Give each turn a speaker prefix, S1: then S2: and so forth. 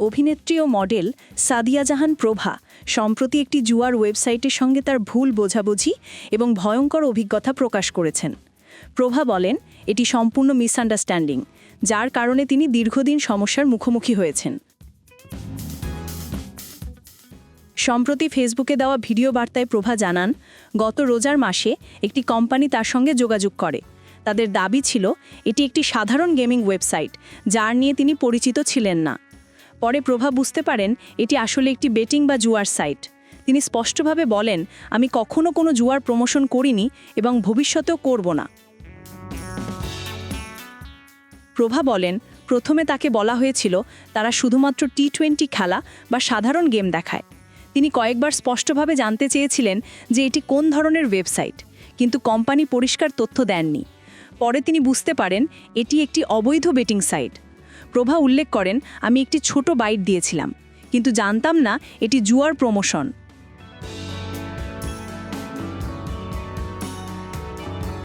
S1: অভিনেত্রী ও মডেল সাদিয়া জাহান প্রভা সম্প্রতি একটি জুয়ার ওয়েবসাইটের সঙ্গে তার ভুল বোঝাবুঝি এবং ভয়ঙ্কর অভিজ্ঞতা প্রকাশ করেছেন। প্রভা বলেন, এটি সম্পূর্ণ মিসআন্ডারস্ট্যান্ডিং, যার কারণে তিনি দীর্ঘদিন সমস্যার মুখোমুখি হয়েছেন। সম্প্রতি ফেসবুকে দেওয়া ভিডিও বার্তায় প্রভা জানান, গত রোজার মাসে একটি কোম্পানি তার সঙ্গে যোগাযোগ করে। তাদের দাবি ছিল, এটি একটি সাধারণ গেমিং ওয়েবসাইট, যার নিয়ে তিনি পরিচিত ছিলেন না। পরে প্রভা বুঝতে পারেন এটি আসলে একটি বেটিং বা জুয়ার সাইট। তিনি স্পষ্টভাবে বলেন, আমি কখনো কোনো জুয়ার প্রমোশন করিনি এবং ভবিষ্যতেও করব না। প্রভা বলেন, প্রথমে তাকে বলা হয়েছিল, তারা শুধুমাত্র টি টোয়েন্টি খেলা বা সাধারণ গেম দেখায়। তিনি কয়েকবার স্পষ্টভাবে জানতে চেয়েছিলেন যে এটি কোন ধরনের ওয়েবসাইট, কিন্তু কোম্পানি পরিষ্কার তথ্য দেননি। পরে তিনি বুঝতে পারেন, এটি একটি অবৈধ বেটিং সাইট। প্রভা উল্লেখ করেন আমি একটি ছোট বাইট দিয়েছিলাম কিন্তু জানতাম না এটি জুয়ার প্রমোশন।